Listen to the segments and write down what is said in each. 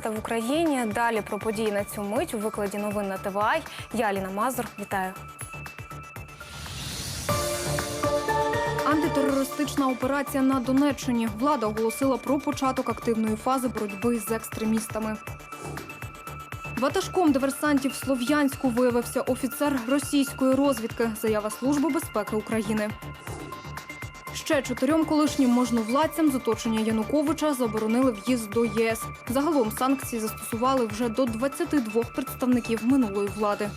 19 в Україні. Далі про події на цю мить у викладі новин на ТВА. Я Аліна Мазур. Вітаю. Антитерористична операція на Донеччині. Влада оголосила про початок активної фази боротьби з екстремістами. Ватажком диверсантів Слов'янську виявився офіцер російської розвідки. Заява Служби безпеки України. Ще чотирьом колишнім можновладцям з оточення Януковича заборонили в'їзд до ЄС. Загалом санкції застосували вже до 22 представників минулої влади.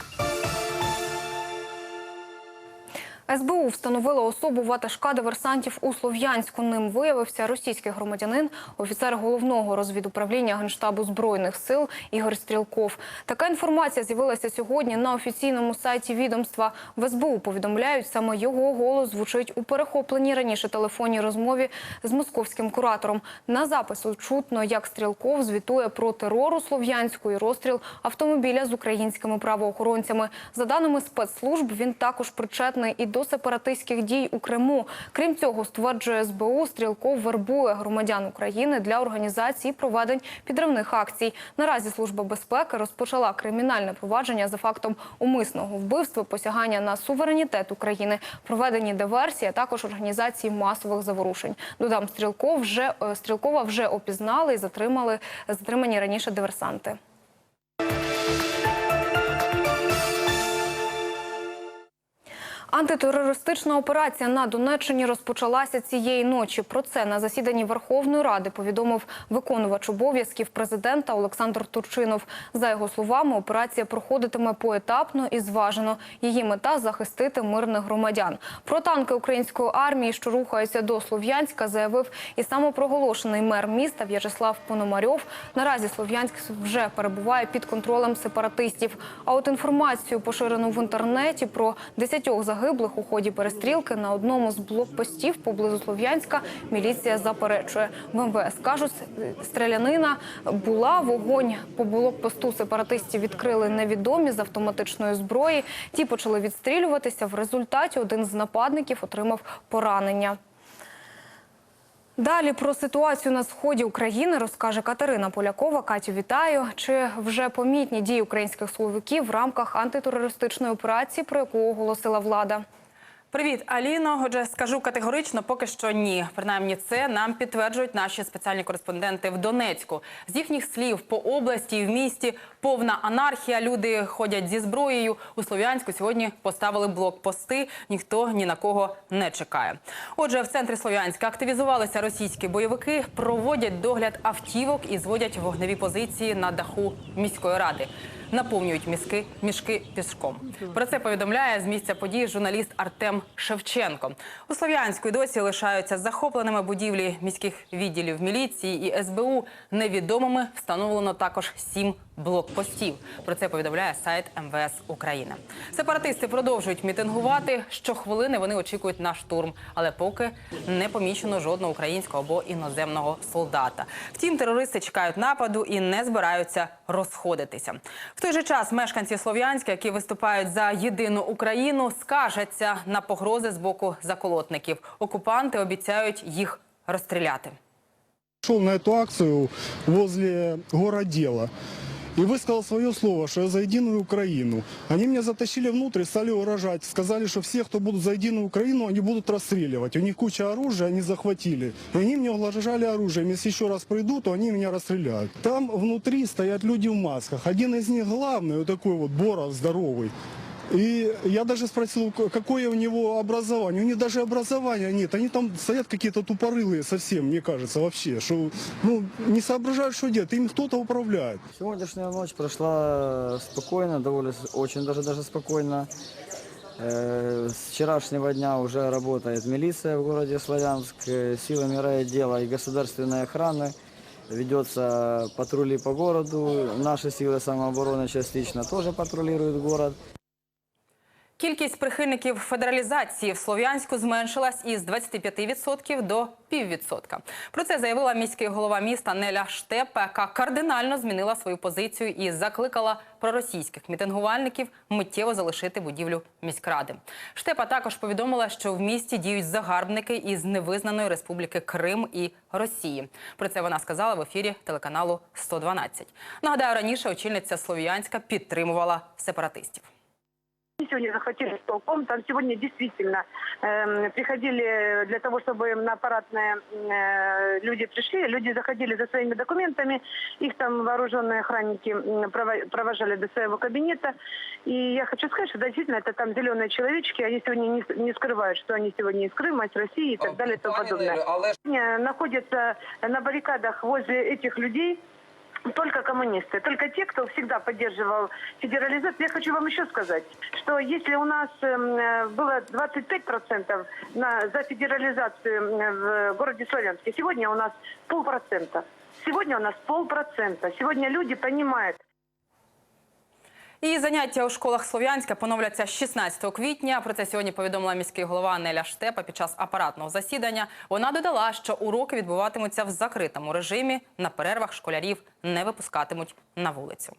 СБУ встановила особу ватажка диверсантів у Слов'янську. Ним виявився російський громадянин, офіцер головного розвідуправління Генштабу збройних сил Ігор Стрілков. Така інформація з'явилася сьогодні на офіційному сайті відомства. В СБУ повідомляють, саме його голос звучить у перехопленій раніше телефонній розмові з московським куратором. На запису чутно, як Стрілков звітує про терор у Слов'янську і розстріл автомобіля з українськими правоохоронцями. За даними спецслужб, він також причетний і до сепаратистських дій у Криму. Крім цього, стверджує СБУ, Стрілков вербує громадян України для організації проведень підривних акцій. Наразі служба безпеки розпочала кримінальне провадження за фактом умисного вбивства, посягання на суверенітет України, проведені диверсії, а також організації масових заворушень. Додам Стрілков вже е, Стрілкова вже опізнали і затримали затримані раніше диверсанти. Антитерористична операція на Донеччині розпочалася цієї ночі. Про це на засіданні Верховної Ради повідомив виконувач обов'язків президента Олександр Турчинов. За його словами, операція проходитиме поетапно і зважено. Її мета захистити мирних громадян. Про танки української армії, що рухаються до Слов'янська, заявив і самопроголошений мер міста В'ячеслав Пономарьов. Наразі Слов'янськ вже перебуває під контролем сепаратистів. А от інформацію, поширену в інтернеті про 10 загиблих у ході перестрілки на одному з блокпостів поблизу Слов'янська, міліція заперечує. В МВС кажуть, стрілянина була вогонь по блокпосту сепаратистів відкрили невідомі з автоматичної зброї. Ті почали відстрілюватися. В результаті один з нападників отримав поранення. Далі про ситуацію на сході України розкаже Катерина Полякова. Катю, вітаю. Чи вже помітні дії українських силовиків в рамках антитерористичної операції, про яку оголосила влада? Привіт, Аліно. Отже, скажу категорично, поки що ні. Принаймні, це нам підтверджують наші спеціальні кореспонденти в Донецьку. З їхніх слів по області і в місті повна анархія. Люди ходять зі зброєю. У Слов'янську сьогодні поставили блокпости. Ніхто ні на кого не чекає. Отже, в центрі Слов'янська активізувалися російські бойовики, проводять догляд автівок і зводять вогневі позиції на даху міської ради. Наповнюють мізки мішки піском. Про це повідомляє з місця події журналіст Артем Шевченко. У Слов'янську й досі лишаються захопленими будівлі міських відділів міліції і СБУ. Невідомими встановлено також сім блокпостів. Про це повідомляє сайт МВС України. Сепаратисти продовжують мітингувати. Щохвилини вони очікують на штурм, але поки не помічено жодного українського або іноземного солдата. Втім, терористи чекають нападу і не збираються розходитися. В той же час мешканці Слов'янська, які виступають за єдину Україну, скаржаться на погрози з боку заколотників. Окупанти обіцяють їх розстріляти. шел на эту акцию возле городдела и высказал свое слово, что я за единую Украину. Они меня затащили внутрь, стали угрожать. Сказали, что все, кто будут за единую Украину, они будут расстреливать. У них куча оружия, они захватили. И они мне угрожали оружием. Если еще раз придут, то они меня расстреляют. Там внутри стоят люди в масках. Один из них главный, вот такой вот Боров здоровый. И я даже спросил, какое у него образование. У них даже образования нет. Они там стоят какие-то тупорылые совсем, мне кажется, вообще. Что, ну, не соображают, что делать. Им кто-то управляет. Сегодняшняя ночь прошла спокойно, довольно, очень даже даже спокойно. Э, С вчерашнего дня уже работает милиция в городе Славянск, э, силами райотдела и государственной охраны. Ведется патрули по городу. Наши силы самообороны частично тоже патрулируют город. Кількість прихильників федералізації в Слов'янську зменшилась із 25% до піввідсотка. Про це заявила міський голова міста Неля Штепа, яка кардинально змінила свою позицію і закликала проросійських мітингувальників миттєво залишити будівлю міськради. Штепа також повідомила, що в місті діють загарбники із невизнаної республіки Крим і Росії. Про це вона сказала в ефірі телеканалу 112. Нагадаю, раніше очільниця Слов'янська підтримувала сепаратистів. Сегодня захватили столком. Там сегодня действительно эм, приходили для того, чтобы на аппаратные э, люди пришли. Люди заходили за своими документами. Их там вооруженные охранники провожали до своего кабинета. И я хочу сказать, что действительно это там зеленые человечки. Они сегодня не, не скрывают, что они сегодня из Крыма, из России и так далее и тому подобное. Находятся на баррикадах возле этих людей только коммунисты, только те, кто всегда поддерживал федерализацию. Я хочу вам еще сказать, что если у нас эм, э, было 25% на, за федерализацию м, в городе Славянске, сегодня у нас полпроцента. Сегодня у нас полпроцента. Сегодня люди понимают, І заняття у школах Слов'янська поновляться 16 квітня. Про це сьогодні повідомила міський голова Неля Штепа під час апаратного засідання. Вона додала, що уроки відбуватимуться в закритому режимі. На перервах школярів не випускатимуть на вулицю.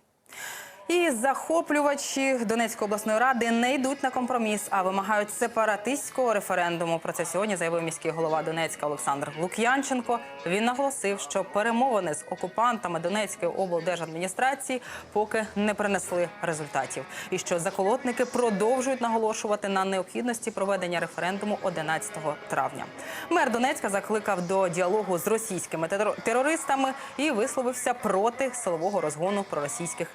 І захоплювачі Донецької обласної ради не йдуть на компроміс, а вимагають сепаратистського референдуму. Про це сьогодні заявив міський голова Донецька Олександр Лук'янченко. Він наголосив, що перемовини з окупантами Донецької облдержадміністрації поки не принесли результатів, і що заколотники продовжують наголошувати на необхідності проведення референдуму 11 травня. Мер Донецька закликав до діалогу з російськими терор- терористами і висловився проти силового розгону проросійських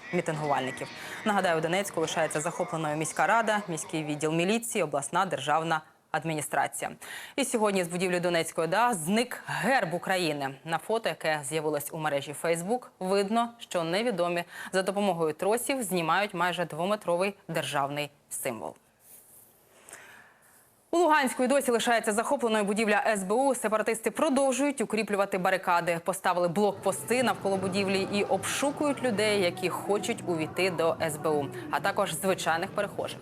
мітингувальників. Нагадаю, у Донецьку лишається захопленою міська рада, міський відділ міліції, обласна державна. Адміністрація і сьогодні з будівлі Донецької ОДА зник герб України. На фото, яке з'явилось у мережі Фейсбук, видно, що невідомі за допомогою тросів знімають майже двометровий державний символ. У Луганську досі лишається захопленою будівля СБУ. Сепаратисти продовжують укріплювати барикади, поставили блокпости навколо будівлі і обшукують людей, які хочуть увійти до СБУ, а також звичайних перехожих.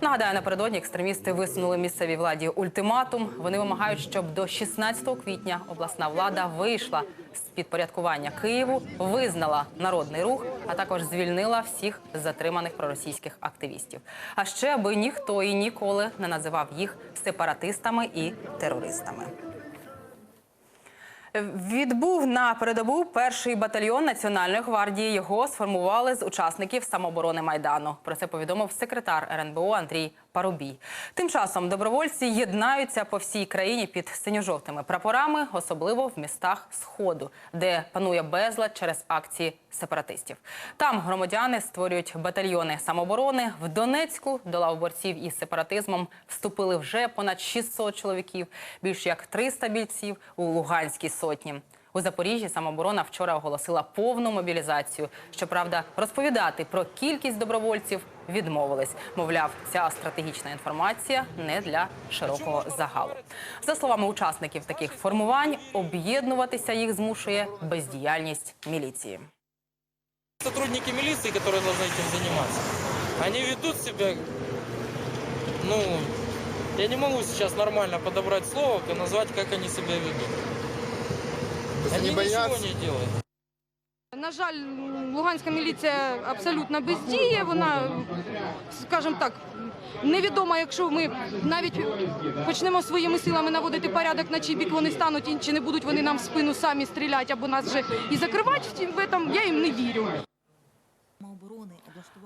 Нагадаю, напередодні екстремісти висунули місцевій владі ультиматум. Вони вимагають, щоб до 16 квітня обласна влада вийшла з підпорядкування Києву, визнала народний рух, а також звільнила всіх затриманих проросійських активістів. А ще аби ніхто і ніколи не називав їх сепаратистами і терористами. Відбув на передову перший батальйон Національної гвардії. Його сформували з учасників самооборони Майдану. Про це повідомив секретар РНБО Андрій Парубій. Тим часом добровольці єднаються по всій країні під синьо-жовтими прапорами, особливо в містах Сходу, де панує безлад через акції сепаратистів. Там громадяни створюють батальйони самооборони. В Донецьку до лав борців із сепаратизмом вступили вже понад 600 чоловіків, більш як 300 бійців у Луганській сотні. У Запоріжжі самооборона вчора оголосила повну мобілізацію. Щоправда, розповідати про кількість добровольців відмовились. Мовляв, ця стратегічна інформація не для широкого загалу. За словами учасників таких формувань, об'єднуватися їх змушує бездіяльність міліції. сотрудники милиции, которые должны этим заниматься, они ведут себя, ну, я не могу сейчас нормально подобрать слово и назвать, как они себя ведут. Они ничего не делают. На жаль, Луганська міліція абсолютно бездіє. Вона, скажімо так, невідомо, якщо ми навіть почнемо своїми силами наводити порядок, на чий бік вони стануть, і чи не будуть вони нам в спину самі стріляти або нас вже і закривати в в этом, я їм не вірю.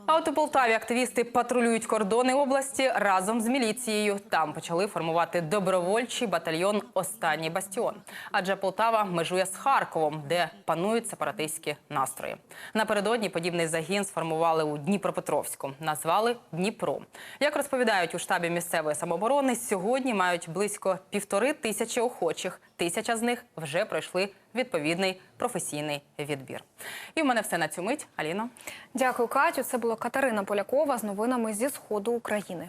А от у Полтаві активісти патрулюють кордони області разом з міліцією. Там почали формувати добровольчий батальйон Останній бастіон. Адже Полтава межує з Харковом, де панують сепаратистські настрої. Напередодні подібний загін сформували у Дніпропетровську. Назвали Дніпро. Як розповідають у штабі місцевої самооборони, сьогодні мають близько півтори тисячі охочих. Тисяча з них вже пройшли відповідний професійний відбір. І в мене все на цю мить. Аліно. Дякую, Катю. Це була Катерина Полякова з новинами зі сходу України.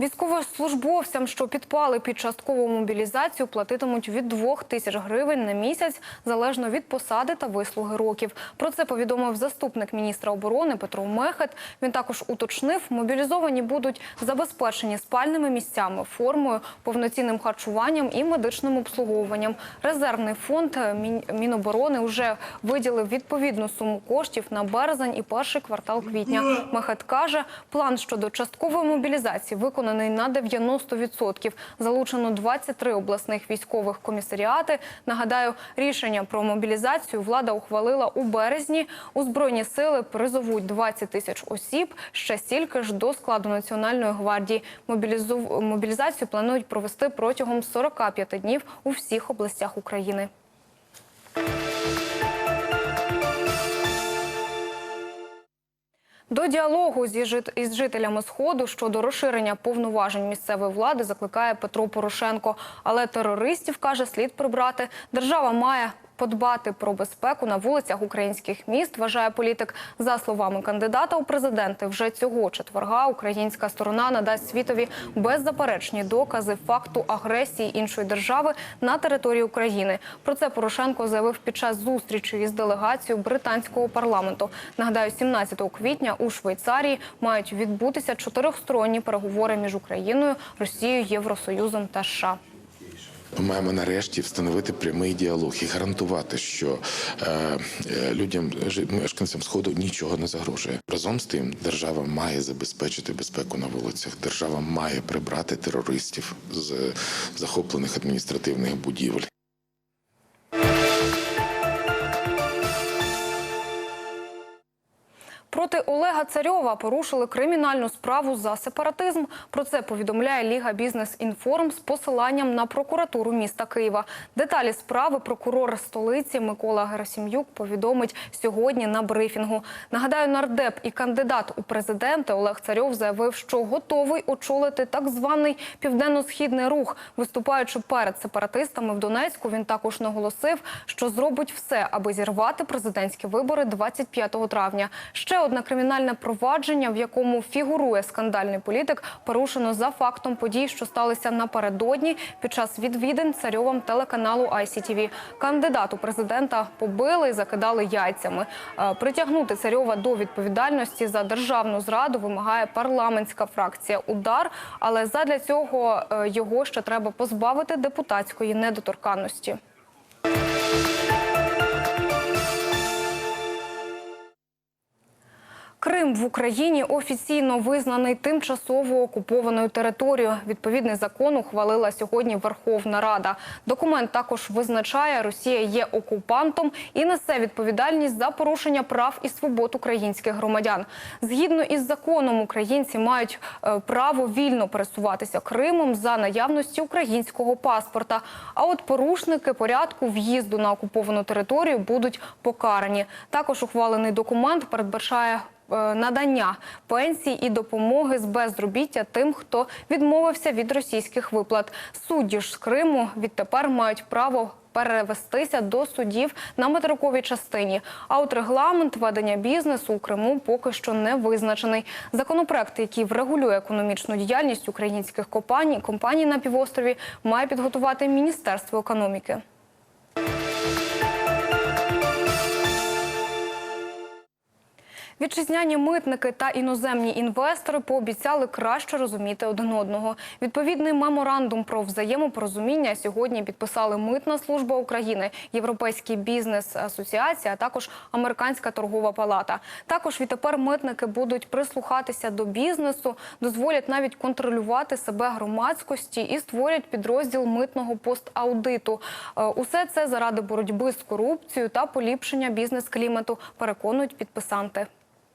Військовослужбовцям, що підпали під часткову мобілізацію, платитимуть від 2 тисяч гривень на місяць, залежно від посади та вислуги років. Про це повідомив заступник міністра оборони Петро Мехет. Він також уточнив, мобілізовані будуть забезпечені спальними місцями, формою, повноцінним харчуванням і медичним обслуговуванням. Резервний фонд е, Мін- Міноборони вже виділив відповідну суму коштів на березень і перший квартал квітня. Мехет каже, план щодо часткової мобілізації виконаний на 90%. Залучено 23 обласних військових комісаріати. Нагадаю, рішення про мобілізацію влада ухвалила у березні. У збройні сили призовуть 20 тисяч осіб. Ще стільки ж до складу національної гвардії. Мобілізацію планують провести протягом 45 днів у всіх областях України. До діалогу із жителями сходу щодо розширення повноважень місцевої влади закликає Петро Порошенко. Але терористів каже, слід прибрати. Держава має подбати про безпеку на вулицях українських міст. Вважає політик. За словами кандидата у президенти, вже цього четверга українська сторона надасть світові беззаперечні докази факту агресії іншої держави на території України. Про це Порошенко заявив під час зустрічі із делегацією британського парламенту. Нагадаю, 17 квітня у Швейцарії мають відбутися чотирьохсторонні переговори між Україною, Росією, Євросоюзом та США. Ми маємо нарешті встановити прямий діалог і гарантувати, що е, е, людям, мешканцям сходу нічого не загрожує. Разом з тим, держава має забезпечити безпеку на вулицях. Держава має прибрати терористів з захоплених адміністративних будівель. Проти Олега Царьова порушили кримінальну справу за сепаратизм. Про це повідомляє Ліга Бізнес Інформ з посиланням на прокуратуру міста Києва. Деталі справи прокурор столиці Микола Герасим'юк повідомить сьогодні на брифінгу. Нагадаю, нардеп і кандидат у президенти Олег Царьов заявив, що готовий очолити так званий південно-східний рух. Виступаючи перед сепаратистами в Донецьку, він також наголосив, що зробить все, аби зірвати президентські вибори 25 травня. Ще одне кримінальне провадження, в якому фігурує скандальний політик, порушено за фактом подій, що сталися напередодні під час відвідин царьовим телеканалу ICTV. Кандидату президента побили і закидали яйцями. Е, Притягнути царьова до відповідальності за державну зраду вимагає парламентська фракція Удар, але задля цього е, його ще треба позбавити депутатської недоторканності. Крим в Україні офіційно визнаний тимчасово окупованою територією. Відповідний закон ухвалила сьогодні Верховна Рада. Документ також визначає, Росія є окупантом і несе відповідальність за порушення прав і свобод українських громадян. Згідно із законом, українці мають е, право вільно пересуватися Кримом за наявності українського паспорта. А от порушники порядку в'їзду на окуповану територію будуть покарані. Також ухвалений документ передбачає надання пенсій і допомоги з безробіття тим, хто відмовився від російських виплат. Судді ж з Криму відтепер мають право перевестися до судів на материковій частині. А от регламент ведення бізнесу у Криму поки що не визначений. Законопроект, який врегулює економічну діяльність українських компаній, компаній на півострові, має підготувати Міністерство економіки. Вітчизняні митники та іноземні інвестори пообіцяли краще розуміти один одного. Відповідний меморандум про взаємопорозуміння сьогодні підписали Митна служба України, Європейський бізнес асоціація, а також Американська торгова палата. Також відтепер митники будуть прислухатися до бізнесу, дозволять навіть контролювати себе громадськості і створять підрозділ митного пост-аудиту. Е, Усе це заради боротьби з корупцією та поліпшення бізнес-клімату, переконують підписанти.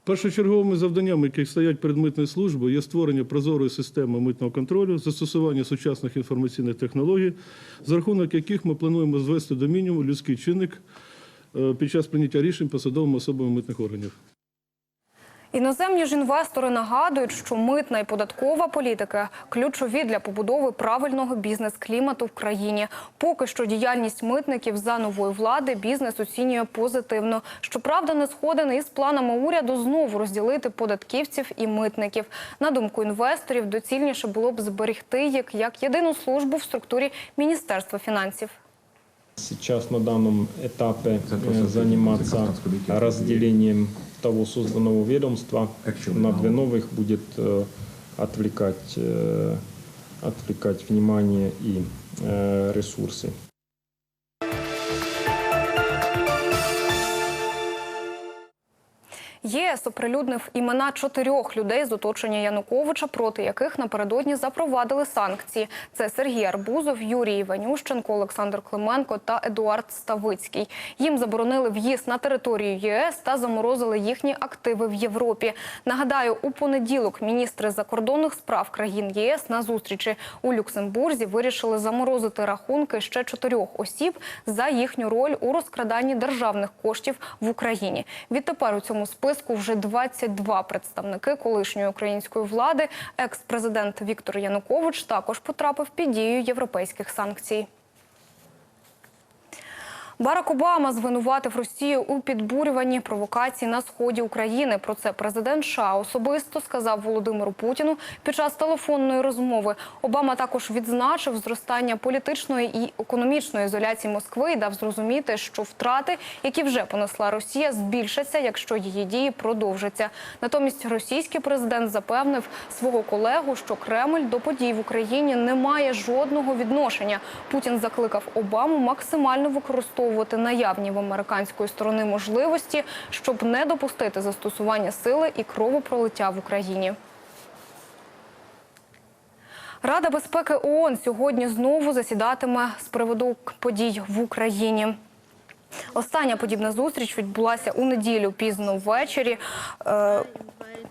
Першочерговими завданнями, які стоять перед митною службою, є створення прозорої системи митного контролю, застосування сучасних інформаційних технологій, за рахунок яких ми плануємо звести до мінімуму людський чинник е, під час прийняття рішень посадовими особами митних органів. Іноземні ж інвестори нагадують, що митна і податкова політика ключові для побудови правильного бізнес-клімату в країні. Поки що діяльність митників за нової влади бізнес оцінює позитивно. Щоправда, не сходен із планами уряду знову розділити податківців і митників. На думку інвесторів, доцільніше було б зберегти їх як єдину службу в структурі Міністерства фінансів. Сейчас на данном этапе э, заниматься разделением того созданного ведомства на две новых будет э, отвлекать, э, отвлекать внимание и э, ресурсы. ЄС оприлюднив імена чотирьох людей з оточення Януковича, проти яких напередодні запровадили санкції. Це Сергій Арбузов, Юрій Іванющенко, Олександр Клименко та Едуард Ставицький. Їм заборонили в'їзд на територію ЄС та заморозили їхні активи в Європі. Нагадаю, у понеділок міністри закордонних справ країн ЄС на зустрічі у Люксембурзі вирішили заморозити рахунки ще чотирьох осіб за їхню роль у розкраданні державних коштів в Україні. Відтепер у цьому списку вже 22 представники колишньої української влади. Екс-президент Віктор Янукович також потрапив під дію європейських санкцій. Барак Обама звинуватив Росію у підбурюванні провокацій на сході України. Про це президент США особисто сказав Володимиру Путіну під час телефонної розмови. Обама також відзначив зростання політичної і економічної ізоляції Москви і дав зрозуміти, що втрати, які вже понесла Росія, збільшаться, якщо її дії продовжаться. Натомість російський президент запевнив свого колегу, що Кремль до подій в Україні не має жодного відношення. Путін закликав Обаму максимально використовувати наявні в американської сторони можливості, щоб не допустити застосування сили і кровопролиття в Україні. Рада безпеки ООН сьогодні знову засідатиме з приводу подій в Україні. Остання подібна зустріч відбулася у неділю пізно ввечері. Е,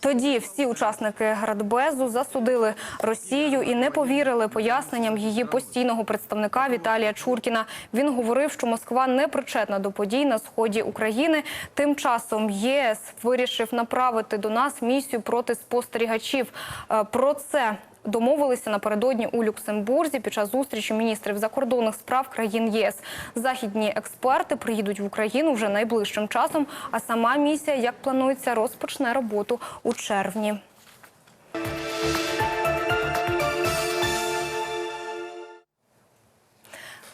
Тоді всі учасники Радбезу засудили Росію і не повірили поясненням її постійного представника Віталія Чуркіна. Він говорив, що Москва не причетна до подій на сході України. Тим часом ЄС вирішив направити до нас місію проти спостерігачів. Е, Про це Домовилися напередодні у Люксембурзі під час зустрічі міністрів закордонних справ країн ЄС. Західні експерти приїдуть в Україну вже найближчим часом. А сама місія, як планується, розпочне роботу у червні.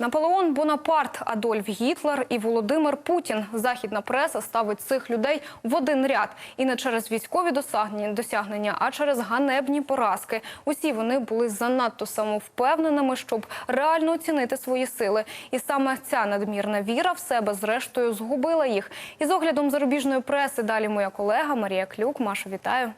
Наполеон Бонапарт, Адольф Гітлер і Володимир Путін. Західна преса ставить цих людей в один ряд і не через військові досягнення, а через ганебні поразки. Усі вони були занадто самовпевненими, щоб реально оцінити свої сили. І саме ця надмірна віра в себе зрештою згубила їх. І з оглядом зарубіжної преси далі моя колега Марія Клюк. Маша, вітаю.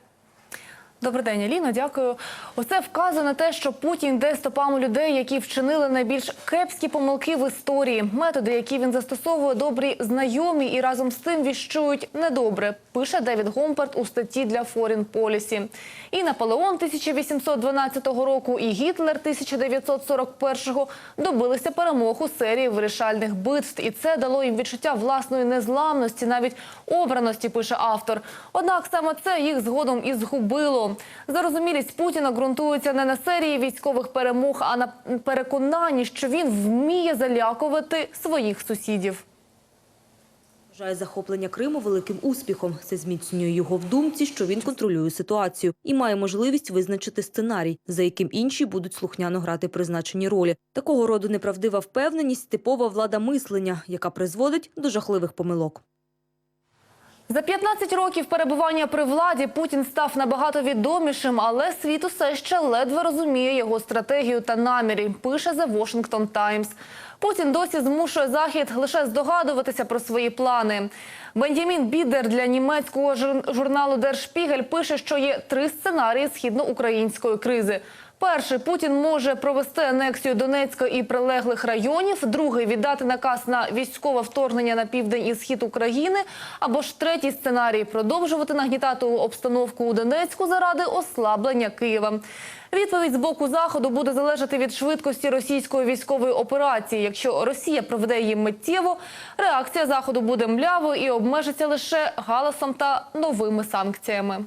Добрий день, Аліно. Дякую. Усе вказує на те, що Путін йде стопами людей, які вчинили найбільш кепські помилки в історії. Методи, які він застосовує, добрі знайомі і разом з тим віщують недобре. Пише Девід Гомперт у статті для Foreign Policy. І Наполеон 1812 року, і Гітлер 1941 добилися перемог у серії вирішальних битв. І це дало їм відчуття власної незламності, навіть обраності, пише автор. Однак саме це їх згодом і згубило. Зарозумілість Путіна ґрунтується не на серії військових перемог, а на переконанні, що він вміє залякувати своїх сусідів. Вважає захоплення Криму великим успіхом. Це зміцнює його в думці, що він контролює ситуацію і має можливість визначити сценарій, за яким інші будуть слухняно грати призначені ролі. Такого роду неправдива впевненість – типова влада мислення, яка призводить до жахливих помилок. За 15 років перебування при владі Путін став набагато відомішим, але світ усе ще ледве розуміє його стратегію та наміри, пише The Washington Times. Путін досі змушує Захід лише здогадуватися про свої плани. Бенджамін Бідер для німецького жур- журналу Der пише, що є три сценарії східноукраїнської кризи. Перший Путін може провести анексію Донецька і прилеглих районів. Другий віддати наказ на військове вторгнення на південь і схід України. Або ж третій сценарій продовжувати нагнітати обстановку у Донецьку заради ослаблення Києва. Відповідь з боку заходу буде залежати від швидкості російської військової операції. Якщо Росія проведе її миттєво, реакція заходу буде млявою і обмежиться лише галасом та новими санкціями.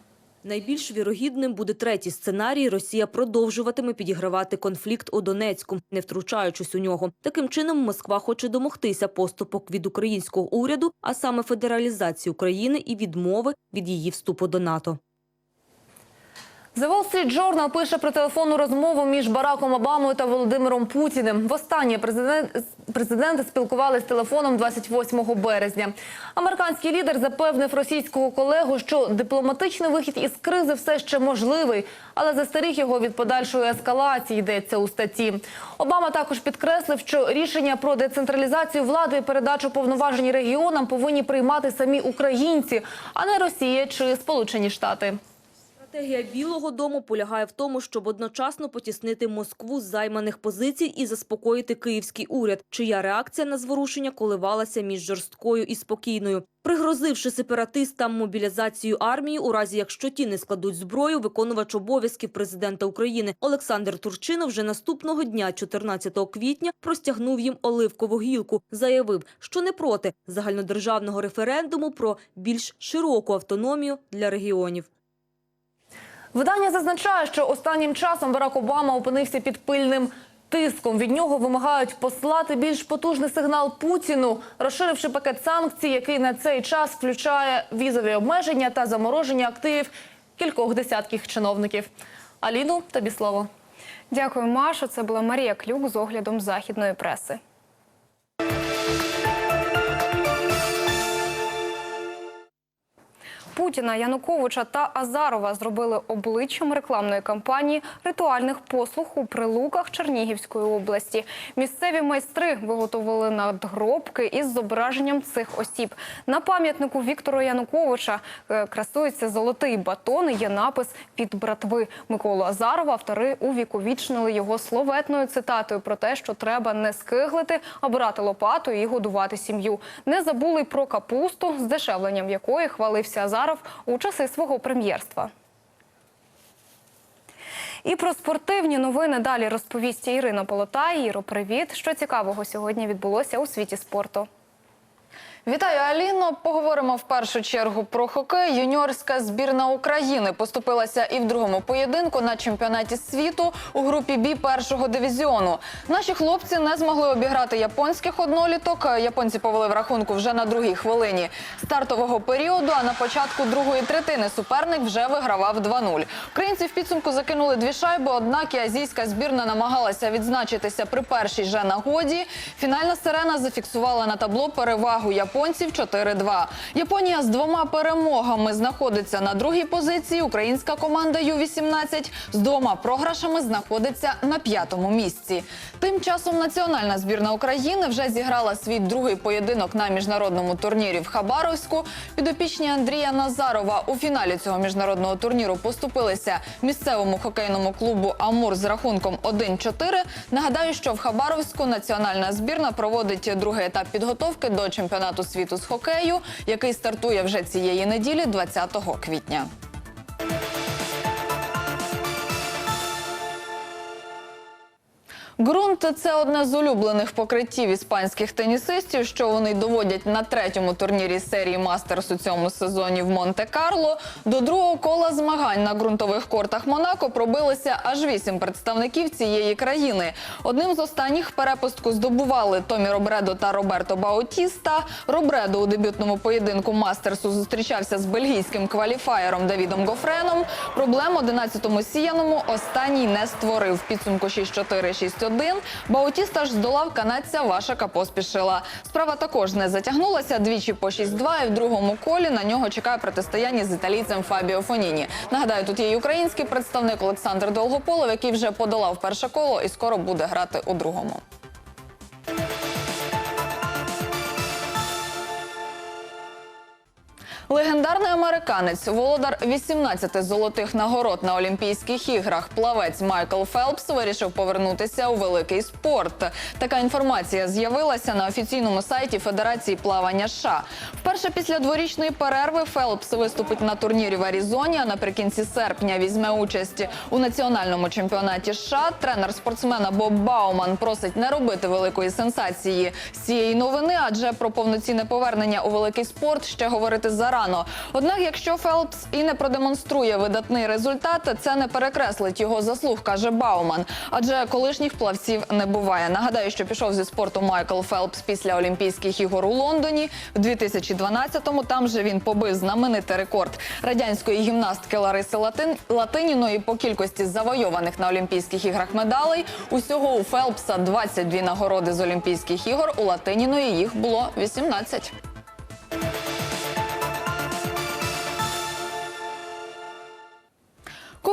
Найбільш вірогідним буде третій сценарій. Росія продовжуватиме підігравати конфлікт у Донецьку, не втручаючись у нього. Таким чином, Москва хоче домогтися поступок від українського уряду, а саме федералізації України і відмови від її вступу до НАТО. The Wall Street Journal пише про телефонну розмову між Бараком Обамою та Володимиром Путіним. Востаннє президент, президенти спілкувалися телефоном 28 березня. Американський лідер запевнив російського колегу, що дипломатичний вихід із кризи все ще можливий, але застеріг його від подальшої ескалації, йдеться у статті. Обама також підкреслив, що рішення про децентралізацію влади і передачу повноважень регіонам повинні приймати самі українці, а не Росія чи Сполучені Штати. Стратегія Білого дому полягає в тому, щоб одночасно потіснити Москву з займаних позицій і заспокоїти київський уряд, чия реакція на зворушення коливалася між жорсткою і спокійною. Пригрозивши сепаратистам мобілізацію армії, у разі якщо ті не складуть зброю, виконувач обов'язків президента України Олександр Турчинов вже наступного дня, 14 квітня, простягнув їм оливкову гілку. Заявив, що не проти загальнодержавного референдуму про більш широку автономію для регіонів. Видання зазначає, що останнім часом Барак Обама опинився під пильним тиском. Від нього вимагають послати більш потужний сигнал Путіну, розширивши пакет санкцій, який на цей час включає візові обмеження та замороження активів кількох десятків чиновників. Аліну, тобі слово. Дякую, Машо. Це була Марія Клюк з оглядом західної преси. Путіна, Януковича та Азарова зробили обличчям рекламної кампанії ритуальних послуг у прилуках Чернігівської області. Місцеві майстри виготовили надгробки із зображенням цих осіб. На пам'ятнику Віктора Януковича е, красується золотий батон. і Є напис від братви Миколу Азарова. Автори увіковічнили його словетною цитатою про те, що треба не скиглити, а брати лопату і годувати сім'ю. Не забули про капусту, здешевленням якої хвалився Азаров у часи свого прем'єрства. І про спортивні новини далі розповість Ірина Полотай. Іро, привіт! Що цікавого сьогодні відбулося у світі спорту? Вітаю, Аліно. Поговоримо в першу чергу про хокей. Юніорська збірна України поступилася і в другому поєдинку на чемпіонаті світу у групі Бі першого дивізіону. Наші хлопці не змогли обіграти японських одноліток. Японці повели в рахунку вже на другій хвилині стартового періоду. А на початку другої третини суперник вже вигравав 2-0. Українці в підсумку закинули дві шайби. Однак і азійська збірна намагалася відзначитися при першій же нагоді. Фінальна сирена зафіксувала на табло перевагу японців 4-2. Японія з двома перемогами знаходиться на другій позиції. Українська команда Ю-18 з двома програшами знаходиться на п'ятому місці. Тим часом національна збірна України вже зіграла свій другий поєдинок на міжнародному турнірі в Хабаровську. Підопічні Андрія Назарова у фіналі цього міжнародного турніру поступилися місцевому хокейному клубу Амур з рахунком 1-4. Нагадаю, що в Хабаровську національна збірна проводить другий етап підготовки до чемпіонату світу з хокею, який стартує вже цієї неділі, 20 квітня. Ґрунт це одне з улюблених покриттів іспанських тенісистів, що вони доводять на третьому турнірі серії Мастерс у цьому сезоні в Монте-Карло. До другого кола змагань на ґрунтових кортах Монако пробилися аж вісім представників цієї країни. Одним з останніх перепустку здобували Томі Робредо та Роберто Баутіста. Робредо у дебютному поєдинку Мастерсу зустрічався з бельгійським кваліфаєром Давідом Гофреном. Проблем 11-му сіяному останній не створив. Підсумку 6-4, 6-1. Баутіста ж здолав канадця Вашака поспішила. Справа також не затягнулася. Двічі по 6-2 і в другому колі на нього чекає протистояння з італійцем Фабіо Фоніні. Нагадаю, тут є й український представник Олександр Долгополов, який вже подолав перше коло і скоро буде грати у другому. Легендарний американець, володар 18 золотих нагород на Олімпійських іграх, плавець Майкл Фелпс вирішив повернутися у великий спорт. Така інформація з'явилася на офіційному сайті Федерації плавання США. Вперше після дворічної перерви Фелпс виступить на турнірі в Аризоні. А наприкінці серпня візьме участь у національному чемпіонаті США. Тренер спортсмена Боб Бауман просить не робити великої сенсації з цієї новини, адже про повноцінне повернення у великий спорт ще говорити зарано. Однак, якщо Фелпс і не продемонструє видатний результат, це не перекреслить його заслуг, каже Бауман. Адже колишніх плавців не буває. Нагадаю, що пішов зі спорту Майкл Фелпс після Олімпійських ігор у Лондоні в 2012-му. Там же він побив знаменитий рекорд радянської гімнастки Лариси Латин Латиніної по кількості завойованих на Олімпійських іграх медалей. Усього у Фелпса 22 нагороди з Олімпійських ігор. У Латиніної їх було 18.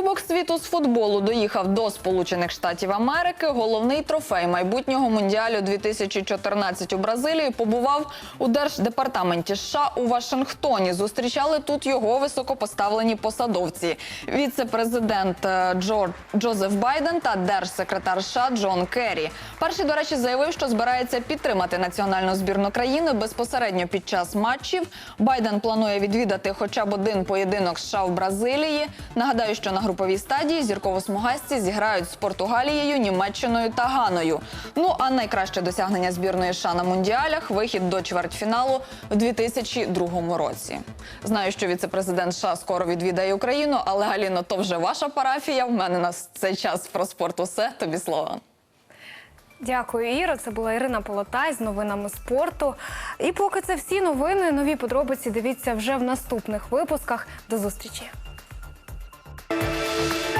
Кубок світу з футболу доїхав до Сполучених Штатів Америки. Головний трофей майбутнього мундіалю 2014 у Бразилії побував у держдепартаменті США у Вашингтоні. Зустрічали тут його високопоставлені посадовці. Віце-президент е, Джор Джозеф Байден та держсекретар США Джон Керрі. Перший, до речі, заявив, що збирається підтримати національну збірну країни безпосередньо під час матчів. Байден планує відвідати хоча б один поєдинок США в Бразилії. Нагадаю, що на груповій стадії зірково-смугасті зіграють з Португалією, Німеччиною та Ганою. Ну а найкраще досягнення збірної США на мундіалях вихід до чвертьфіналу в 2002 році. Знаю, що віце-президент США скоро відвідає Україну, але Галіно, то вже ваша парафія. В мене на цей час про спорт усе. Тобі слово. Дякую, Іра. Це була Ірина Полотай з новинами спорту. І поки це всі новини, нові подробиці дивіться вже в наступних випусках. До зустрічі. Música